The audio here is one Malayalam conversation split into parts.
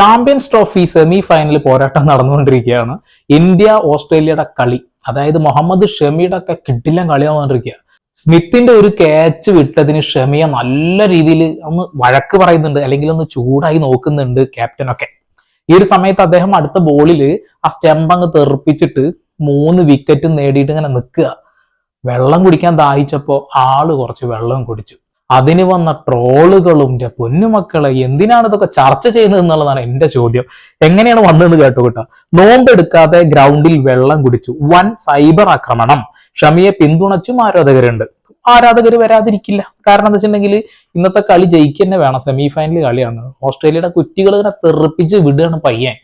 ചാമ്പ്യൻസ് ട്രോഫി സെമി ഫൈനൽ പോരാട്ടം നടന്നുകൊണ്ടിരിക്കുകയാണ്. ഇന്ത്യ ഓസ്ട്രേലിയയുടെ കളി അതായത് മുഹമ്മദ് ഷമിയുടെ ഒക്കെ കിട്ടില്ല കളി നടന്നുകൊണ്ടിരിക്കുക. സ്മിത്തിന്റെ ഒരു ക്യാച്ച് വിട്ടതിന് ഷമിയെ നല്ല രീതിയിൽ ഒന്ന് വഴക്ക് പറയുന്നുണ്ട് അല്ലെങ്കിൽ ഒന്ന് ചൂടായി നോക്കുന്നുണ്ട് ക്യാപ്റ്റനൊക്കെ ഈ ഒരു സമയത്ത് അദ്ദേഹം അടുത്ത ബോളിൽ ആ സ്റ്റെമ്പ് അങ്ങ് തെറിപ്പിച്ചിട്ട് മൂന്ന് വിക്കറ്റ് നേടിയിട്ട് ഇങ്ങനെ നിൽക്കുക. വെള്ളം കുടിക്കാൻ ദാഹിച്ചപ്പോ ആൾ കുറച്ച് വെള്ളം കുടിച്ചു. അതിന് വന്ന ട്രോളുകളും എന്റെ പൊന്നുമക്കളെ എന്തിനാണ് ഇതൊക്കെ ചർച്ച ചെയ്യുന്നത് എന്നുള്ളതാണ് എന്റെ ചോദ്യം. എങ്ങനെയാണ് വന്നതെന്ന് കേട്ടോ കേട്ടോ. നോമ്പെടുക്കാതെ ഗ്രൗണ്ടിൽ വെള്ളം കുടിച്ചു. വൻ സൈബർ ആക്രമണം. ഷമിയെ പിന്തുണച്ചും ആരാധകരുണ്ട്. ആരാധകർ വരാതിരിക്കില്ല. കാരണം എന്താ വെച്ചിട്ടുണ്ടെങ്കിൽ ഇന്നത്തെ കളി ജയിക്കുക തന്നെ വേണം. സെമി ഫൈനൽ കളിയാണ്. ഓസ്ട്രേലിയയുടെ കുറ്റികൾ ഇങ്ങനെ തെറിപ്പിച്ച് വിടുകയാണ് പയ്യൻ.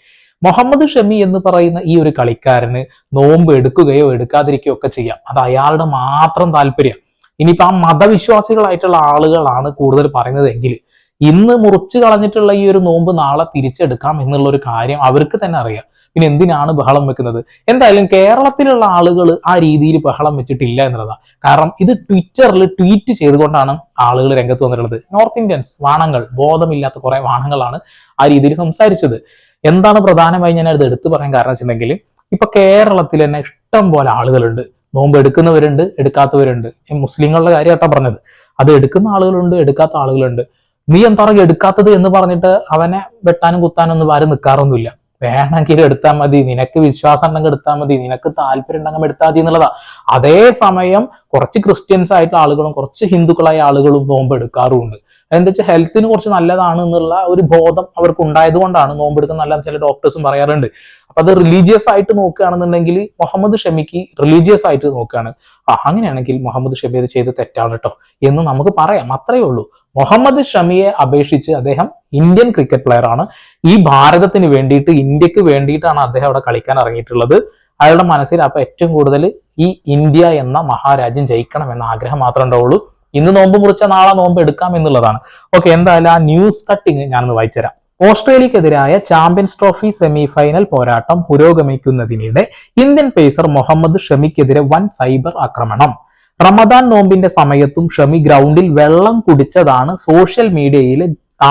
മുഹമ്മദ് ഷമി എന്ന് പറയുന്ന ഈ ഒരു കളിക്കാരന് നോമ്പ് എടുക്കുകയോ എടുക്കാതിരിക്കുകയോ ഒക്കെ ചെയ്യാം. അത് അയാളുടെ മാത്രം താല്പര്യം. ഇനിയിപ്പോ ആ മതവിശ്വാസികളായിട്ടുള്ള ആളുകളാണ് കൂടുതൽ പറയുന്നതെങ്കിൽ ഇന്ന് മുറിച്ചു കളഞ്ഞിട്ടുള്ള ഈ ഒരു നോമ്പ് നാളെ തിരിച്ചെടുക്കാം എന്നുള്ള ഒരു കാര്യം അവർക്ക് തന്നെ അറിയാം. പിന്നെ എന്തിനാണ് ബഹളം വെക്കുന്നത്? എന്തായാലും കേരളത്തിലുള്ള ആളുകൾ ആ രീതിയിൽ ബഹളം വെച്ചിട്ടില്ല എന്നുള്ളതാണ് കാരണം ഇത് ട്വിറ്ററിൽ ട്വീറ്റ് ചെയ്തുകൊണ്ടാണ് ആളുകൾ രംഗത്ത് വന്നിട്ടുള്ളത്. നോർത്ത് ഇന്ത്യൻസ് വാണങ്ങൾ ബോധമില്ലാത്ത കുറെ വാണങ്ങളാണ് ആ രീതിയിൽ സംസാരിച്ചത്. എന്താണ് പ്രധാനമായി ഞാൻ അത് എടുത്തു പറയാൻ കാരണം വെച്ചിട്ടുണ്ടെങ്കിൽ ഇപ്പൊ കേരളത്തിൽ തന്നെ ഇഷ്ടം പോലെ ആളുകളുണ്ട്. നോമ്പ് എടുക്കുന്നവരുണ്ട് എടുക്കാത്തവരുണ്ട്. ഈ മുസ്ലിങ്ങളുടെ കാര്യമായിട്ടാ പറഞ്ഞത്. അത് എടുക്കുന്ന ആളുകളുണ്ട് എടുക്കാത്ത ആളുകളുണ്ട്. നീ എന്താ പറയുക എടുക്കാത്തത് എന്ന് പറഞ്ഞിട്ട് അവനെ വെട്ടാനും കുത്താനും ഒന്നും ആരും നിൽക്കാറൊന്നുമില്ല വേണമെങ്കിൽ എടുത്താൽ മതി നിനക്ക് വിശ്വാസം ഉണ്ടെങ്കിൽ എടുത്താൽ മതി നിനക്ക് താല്പര്യം ഉണ്ടെങ്കിൽ എടുത്താൽ മതി എന്നുള്ളതാ. അതേ സമയം കുറച്ച് ക്രിസ്ത്യൻസ് ആയിട്ടുള്ള ആളുകളും കുറച്ച് ഹിന്ദുക്കളായ ആളുകളും നോമ്പ് എടുക്കാറുമുണ്ട്. എന്താ വെച്ചാൽ ഹെൽത്തിന് കുറച്ച് നല്ലതാണ് എന്നുള്ള ഒരു ബോധം അവർക്ക് ഉണ്ടായത് കൊണ്ടാണ് നോമ്പെടുക്കുന്ന നല്ല ചില ഡോക്ടേഴ്സും പറയാറുണ്ട്. അപ്പൊ അത് റിലീജിയസ് ആയിട്ട് നോക്കുകയാണെന്നുണ്ടെങ്കിൽ മുഹമ്മദ് ഷമിക്ക് റിലീജിയസ് ആയിട്ട് നോക്കുകയാണ്. ആ അങ്ങനെയാണെങ്കിൽ മുഹമ്മദ് ഷമി അത് ചെയ്ത് തെറ്റാണ് കേട്ടോ. എന്ന് നമുക്ക് പറയാം. അത്രയേ ഉള്ളൂ. മുഹമ്മദ് ഷമിയെ അപേക്ഷിച്ച് അദ്ദേഹം ഇന്ത്യൻ ക്രിക്കറ്റ് പ്ലെയർ ആണ്. ഈ ഭാരതത്തിന് വേണ്ടിയിട്ട് ഇന്ത്യയ്ക്ക് വേണ്ടിയിട്ടാണ് അദ്ദേഹം അവിടെ കളിക്കാൻ ഇറങ്ങിയിട്ടുള്ളത്. അയാളുടെ മനസ്സിൽ അപ്പൊ ഏറ്റവും കൂടുതൽ ഈ ഇന്ത്യ എന്ന മഹാരാജ്യം ജയിക്കണം എന്ന ആഗ്രഹം മാത്രമേ ഉണ്ടാവുള്ളൂ. ഇന്ന് നോമ്പ് മുറിച്ച നാളെ നോമ്പ് എടുക്കാം എന്നുള്ളതാണ്. ഓക്കെ എന്തായാലും ആ ന്യൂസ് കട്ടിങ് ഞാനൊന്ന് വായിച്ചുതരാം. ഓസ്ട്രേലിയക്കെതിരായ ചാമ്പ്യൻസ് ട്രോഫി സെമി ഫൈനൽ പോരാട്ടം പുരോഗമിക്കുന്നതിനിടെ ഇന്ത്യൻ പേസർ മുഹമ്മദ് ഷമിക്കെതിരെ വൻ സൈബർ ആക്രമണം. റമദാൻ നോമ്പിന്റെ സമയത്തും ഷമി ഗ്രൗണ്ടിൽ വെള്ളം കുടിച്ചതാണ് സോഷ്യൽ മീഡിയയിലെ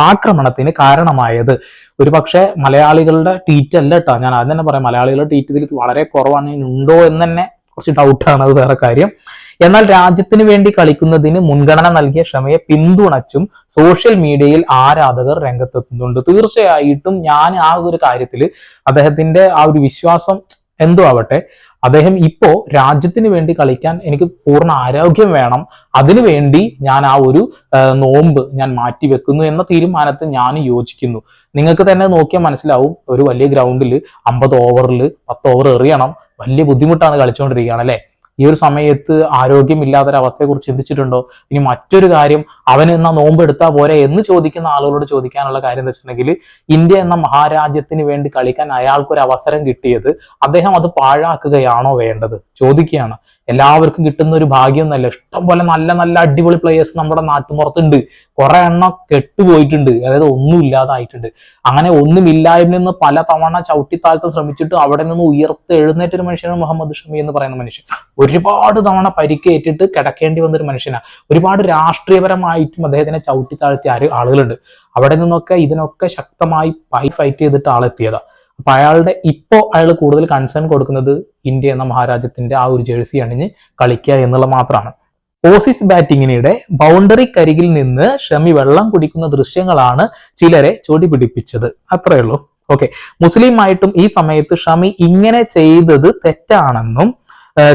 ആക്രമണത്തിന് കാരണമായത്. ഒരു പക്ഷേ മലയാളികളുടെ ട്വീറ്റ് അല്ല കേട്ടോ ഞാൻ അത് തന്നെ പറയാം മലയാളികളുടെ ട്വീറ്റ് ഇതിൽ വളരെ കുറവാണ്. ഉണ്ടോ എന്ന് തന്നെ കുറച്ച് ഡൗട്ടാണ് അത് വേറെ കാര്യം. എന്നാൽ രാജ്യത്തിന് വേണ്ടി കളിക്കുന്നതിന് മുൻഗണന നൽകിയ ക്ഷമയെ പിന്തുണച്ചും സോഷ്യൽ മീഡിയയിൽ ആരാധകർ രംഗത്തെത്തുന്നുണ്ട്. തീർച്ചയായിട്ടും ഞാൻ ആ ഒരു കാര്യത്തിൽ അദ്ദേഹത്തിന്റെ ആ ഒരു വിശ്വാസം എന്തോ ആവട്ടെ അദ്ദേഹം ഇപ്പോ രാജ്യത്തിന് വേണ്ടി കളിക്കാൻ എനിക്ക് പൂർണ ആരോഗ്യം വേണം. അതിനുവേണ്ടി ഞാൻ ആ ഒരു നോമ്പ് ഞാൻ മാറ്റി വെക്കുന്നു എന്ന തീരുമാനത്തിൽ ഞാൻ യോജിക്കുന്നു. നിങ്ങൾക്ക് തന്നെ നോക്കിയാൽ മനസ്സിലാവും ഒരു വലിയ ഗ്രൗണ്ടിൽ അമ്പത് ഓവറിൽ പത്ത് ഓവർ എറിയണം. വലിയ ബുദ്ധിമുട്ടാണ് കളിച്ചുകൊണ്ടിരിക്കുകയാണ് അല്ലെ? ഈ ഒരു സമയത്ത് ആരോഗ്യമില്ലാത്തൊരവസ്ഥയെക്കുറിച്ച് ചിന്തിച്ചിട്ടുണ്ടോ? ഇനി മറ്റൊരു കാര്യം അവൻ എന്നാ നോമ്പ് എടുത്താൽ പോരെ എന്ന് ചോദിക്കുന്ന ആളുകളോട് ചോദിക്കാനുള്ള കാര്യം എന്ന് വെച്ചിട്ടുണ്ടെങ്കിൽ ഇന്ത്യ എന്ന മഹാരാജ്യത്തിന് വേണ്ടി കളിക്കാൻ അയാൾക്കൊരു അവസരം കിട്ടിയത് അദ്ദേഹം അത് പാഴാക്കുകയാണോ വേണ്ടത്? ചോദിക്കുകയാണ്. എല്ലാവർക്കും കിട്ടുന്ന ഒരു ഭാഗ്യം എന്നല്ല. ഇഷ്ടം പോലെ നല്ല നല്ല അടിപൊളി പ്ലേയേഴ്സ് നമ്മുടെ നാട്ടുമ്പുറത്തുണ്ട് കുറെ എണ്ണം കെട്ടുപോയിട്ടുണ്ട്. അതായത് ഒന്നും ഇല്ലാതായിട്ടുണ്ട്. അങ്ങനെ ഒന്നുമില്ലായ്മ നിന്ന് പല തവണ ചവിട്ടി താഴ്ത്താൻ ശ്രമിച്ചിട്ട് അവിടെ നിന്ന് ഉയർത്ത് ഒരു മനുഷ്യനാണ് മുഹമ്മദ് ഷമി എന്ന് പറയുന്ന മനുഷ്യൻ. ഒരുപാട് തവണ പരിക്കേറ്റിട്ട് കിടക്കേണ്ടി വന്ന ഒരു മനുഷ്യനാണ് ഒരുപാട് രാഷ്ട്രീയപരമായിട്ടും അദ്ദേഹത്തിനെ ചവിട്ടി താഴ്ത്തിയ ആര് ആളുകളുണ്ട്. അവിടെ നിന്നൊക്കെ ഇതിനൊക്കെ ശക്തമായി ഫൈറ്റ് ചെയ്തിട്ട് ആളെത്തിയതാ. അപ്പൊ അയാളുടെ ഇപ്പോ അയാൾ കൂടുതൽ കൺസേൺ കൊടുക്കുന്നത് ഇന്ത്യ എന്ന മഹാരാജ്യത്തിന്റെ ആ ഒരു ജേഴ്സി അണിഞ്ഞ് കളിക്കുക എന്നുള്ള മാത്രമാണ്. ഓസീസ് ബാറ്റിങ്ങിനിടെ ബൗണ്ടറിക്കരികിൽ നിന്ന് ഷമി വെള്ളം കുടിക്കുന്ന ദൃശ്യങ്ങളാണ് ചിലരെ ചൊടി പിടിപ്പിച്ചത്. അത്രയുള്ളൂ ഓക്കെ മുസ്ലിം ആയിട്ടും ഈ സമയത്ത് ഷമി ഇങ്ങനെ ചെയ്തത് തെറ്റാണെന്നും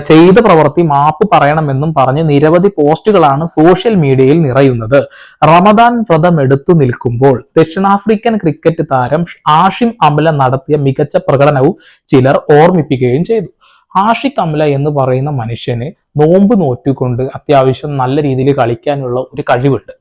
ചെയ്ത പ്രവൃത്തി മാപ്പ് പറയണമെന്നും പറഞ്ഞ് നിരവധി പോസ്റ്റുകളാണ് സോഷ്യൽ മീഡിയയിൽ നിറയുന്നത്. റമദാൻ വ്രതം എടുത്തു നിൽക്കുമ്പോൾ ദക്ഷിണാഫ്രിക്കൻ ക്രിക്കറ്റ് താരം ആഷിം അമല നടത്തിയ മികച്ച പ്രകടനവും ചിലർ ഓർമ്മിപ്പിക്കുകയും ചെയ്തു. ആഷിക് അമല എന്ന് പറയുന്ന മനുഷ്യന് നോമ്പ് നോറ്റിക്കൊണ്ട് അത്യാവശ്യം നല്ല രീതിയിൽ കളിക്കാനുള്ള ഒരു കഴിവുണ്ട്.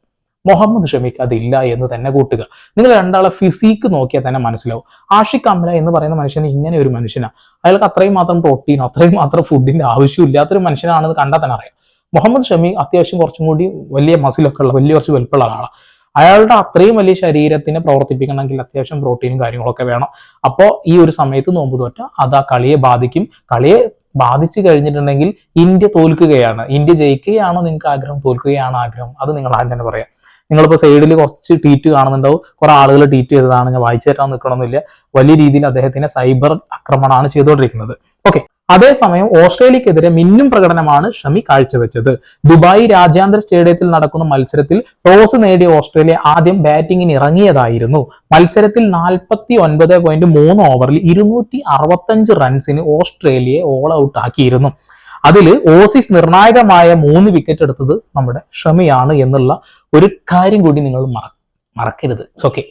മുഹമ്മദ് ഷമിക്ക് അതില്ല എന്ന് തന്നെ കൂട്ടുക. നിങ്ങൾ രണ്ടാളെ ഫിസിക്ക് നോക്കിയാൽ തന്നെ മനസ്സിലാവും. ആഷിഖ് അമല എന്ന് പറയുന്ന മനുഷ്യന് ഇങ്ങനെ ഒരു മനുഷ്യനാണ്. അയാൾക്ക് അത്രയും മാത്രം പ്രോട്ടീൻ അത്രയും മാത്രം ഫുഡിന്റെ ആവശ്യമില്ലാത്തൊരു മനുഷ്യനാണെന്ന് കണ്ടാൽ തന്നെ അറിയാം. മുഹമ്മദ് ഷമി അത്യാവശ്യം കുറച്ചും കൂടി വലിയ മസിലൊക്കെ ഉള്ള വലിയ കുറച്ച് വലുപ്പമുള്ള ആളാണ്. അയാളുടെ അത്രയും വലിയ ശരീരത്തിനെ പ്രവർത്തിപ്പിക്കണമെങ്കിൽ അത്യാവശ്യം പ്രോട്ടീനും കാര്യങ്ങളൊക്കെ വേണം. അപ്പോൾ ഈ ഒരു സമയത്ത് നോമ്പ് തോറ്റ അത് ആ കളിയെ ബാധിക്കും. കളിയെ ബാധിച്ചു കഴിഞ്ഞിട്ടുണ്ടെങ്കിൽ ഇന്ത്യ തോൽക്കുകയാണ്. ഇന്ത്യ ജയിക്കുകയാണോ നിങ്ങൾക്ക് ആഗ്രഹം? തോൽക്കുകയാണോ ആഗ്രഹം. അത് നിങ്ങൾ ആദ്യം തന്നെ പറയാം. നിങ്ങളിപ്പോൾ സൈഡിൽ കുറച്ച് ട്വീറ്റ് കാണുന്നുണ്ടാവും. കുറെ ആളുകൾ ട്വീറ്റ് ചെയ്തതാണ്. ഞാൻ വായിച്ചു തരാൻ നിൽക്കണമെന്നില്ല വലിയ രീതിയിൽ അദ്ദേഹത്തിന് സൈബർ ആക്രമണമാണ് ചെയ്തുകൊണ്ടിരിക്കുന്നത്. ഓക്കെ അതേസമയം ഓസ്ട്രേലിയക്കെതിരെ മിന്നും പ്രകടനമാണ് ഷമി കാഴ്ചവെച്ചത്. ദുബായ് രാജ്യാന്തര സ്റ്റേഡിയത്തിൽ നടക്കുന്ന മത്സരത്തിൽ ടോസ് നേടിയ ഓസ്ട്രേലിയ ആദ്യം ബാറ്റിംഗിന് ഇറങ്ങിയതായിരുന്നു. മത്സരത്തിൽ നാൽപ്പത്തി ഒൻപത് പോയിന്റ് മൂന്ന് ഓവറിൽ ഇരുന്നൂറ്റി അറുപത്തഞ്ച് റൺസിന് ഓസ്ട്രേലിയയെ ഓൾ ഔട്ട് ആക്കിയിരുന്നു. അതിൽ ഓസീസ് നിർണായകമായ മൂന്ന് വിക്കറ്റ് എടുത്തത് നമ്മുടെ ഷമിയാണ് എന്നുള്ള ഒരു കാര്യം കൂടി നിങ്ങൾ മറ മറക്കരുത്. ഓക്കെ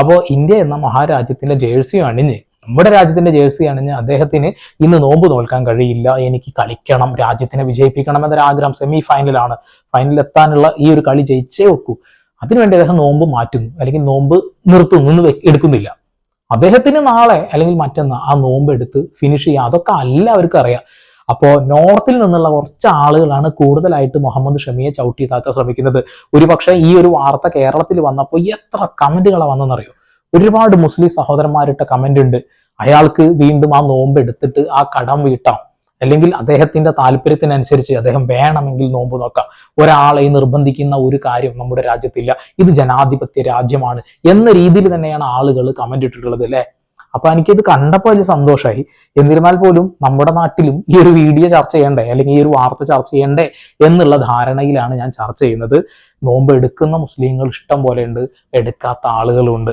അപ്പോൾ ഇന്ത്യ എന്ന മഹാരാജ്യത്തിന്റെ ജേഴ്സി അണിഞ്ഞ് നമ്മുടെ രാജ്യത്തിന്റെ ജേഴ്സി അണിഞ്ഞ് അദ്ദേഹത്തിന് ഇന്ന് നോമ്പ് നോൽക്കാൻ കഴിയില്ല. എനിക്ക് കളിക്കണം രാജ്യത്തിനെ വിജയിപ്പിക്കണം എന്നൊരു ആഗ്രഹം സെമി ഫൈനലാണ് ഫൈനലിൽ എത്താനുള്ള ഈ ഒരു കളി ജയിച്ചേ വെക്കൂ അതിനുവേണ്ടി അദ്ദേഹം നോമ്പ് മാറ്റുന്നു. അല്ലെങ്കിൽ നോമ്പ് നിർത്തുന്നു എന്ന് എടുക്കുന്നില്ല. അദ്ദേഹത്തിന് നാളെ അല്ലെങ്കിൽ മറ്റന്നാ ആ നോമ്പ് എടുത്ത് ഫിനിഷ് ചെയ്യുക. അതൊക്കെ എല്ലാവർക്കും അറിയാം. അപ്പോൾ നോർത്തിൽ നിന്നുള്ള കുറച്ച് ആളുകളാണ് കൂടുതലായിട്ട് മുഹമ്മദ് ഷമിയെ ചവിട്ടി താഴ്ത്താൻ ശ്രമിക്കുന്നത്. ഒരുപക്ഷെ ഈ ഒരു വാർത്ത കേരളത്തിൽ വന്നപ്പോൾ എത്ര കമന്റുകളാണ് വന്നെന്നറിയോ ഒരുപാട് മുസ്ലിം സഹോദരന്മാരിട്ട കമന്റ് ഉണ്ട് അയാൾക്ക് വീണ്ടും ആ നോമ്പ് എടുത്തിട്ട് ആ കടം വീട്ടാം. അല്ലെങ്കിൽ അദ്ദേഹത്തിന്റെ താല്പര്യത്തിനനുസരിച്ച് അദ്ദേഹം വേണമെങ്കിൽ നോമ്പ് നോക്കാം. ഒരാളെ നിർബന്ധിക്കുന്ന ഒരു കാര്യം നമ്മുടെ രാജ്യത്തില്ല. ഇത് ജനാധിപത്യ രാജ്യമാണ്. എന്ന രീതിയിൽ തന്നെയാണ് ആളുകൾ കമന്റ് ഇട്ടിട്ടുള്ളത് അല്ലെ? അപ്പൊ എനിക്കിത് കണ്ടപ്പോൾ വലിയ സന്തോഷമായി എന്നിരുന്നാൽ പോലും നമ്മുടെ നാട്ടിലും ഈ ഒരു വീഡിയോ ചർച്ച ചെയ്യണ്ടേ? അല്ലെങ്കിൽ ഈ ഒരു വാർത്ത ചർച്ച ചെയ്യണ്ടേ? എന്നുള്ള ധാരണയിലാണ് ഞാൻ ചർച്ച ചെയ്യുന്നത്. നോമ്പ് എടുക്കുന്ന മുസ്ലിങ്ങൾ ഇഷ്ടം പോലെ ഉണ്ട്. എടുക്കാത്ത ആളുകളുണ്ട്.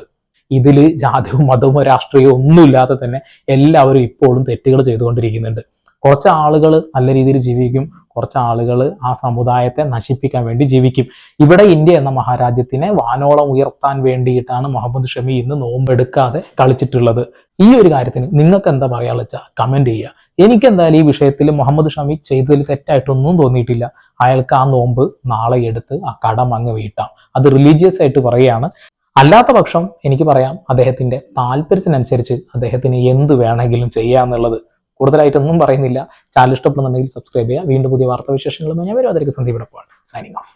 ഇതിൽ ജാതിയും മതവും രാഷ്ട്രീയവും ഒന്നുമില്ലാതെ തന്നെ എല്ലാവരും ഇപ്പോഴും തെറ്റുകൾ ചെയ്തുകൊണ്ടിരിക്കുന്നുണ്ട്. കുറച്ച് ആളുകൾ നല്ല രീതിയിൽ ജീവിക്കും. കുറച്ച് ആളുകൾ ആ സമുദായത്തെ നശിപ്പിക്കാൻ വേണ്ടി ജീവിക്കും. ഇവിടെ ഇന്ത്യ എന്ന മഹാരാജ്യത്തിനെ വാനോളം ഉയർത്താൻ വേണ്ടിയിട്ടാണ് മുഹമ്മദ് ഷമി ഇന്ന് നോമ്പെടുക്കാതെ കളിച്ചിട്ടുള്ളത്. ഈ ഒരു കാര്യത്തിന് നിങ്ങൾക്ക് എന്താ പറയാ വെച്ചാൽ കമന്റ് ചെയ്യുക. എനിക്ക് എന്തായാലും ഈ വിഷയത്തിൽ മുഹമ്മദ് ഷമി ചെയ്തതിൽ തെറ്റായിട്ടൊന്നും തോന്നിയിട്ടില്ല. അയാൾക്ക് ആ നോമ്പ് നാളെ എടുത്ത് ആ കടം അങ്ങ് വീട്ടാം. അത് റിലീജിയസ് ആയിട്ട് പറയുകയാണ്. അല്ലാത്ത പക്ഷം എനിക്ക് പറയാം അദ്ദേഹത്തിന്റെ താല്പര്യത്തിനനുസരിച്ച് അദ്ദേഹത്തിന് എന്ത് വേണമെങ്കിലും ചെയ്യാന്നുള്ളത്. കൂടുതലായിട്ടൊന്നും പറയുന്നില്ല. ചാനൽ ഇഷ്ടപ്പെടുന്നുണ്ടെങ്കിൽ സബ്സ്ക്രൈബ് ചെയ്യുക. വീണ്ടും പുതിയ വാർത്താ വാർത്താവിശേഷങ്ങളുമായി ഞാൻ വരും അതിലേക്ക് സന്ദീപിടപ്പാണ് സൈനിങ് ഓഫ്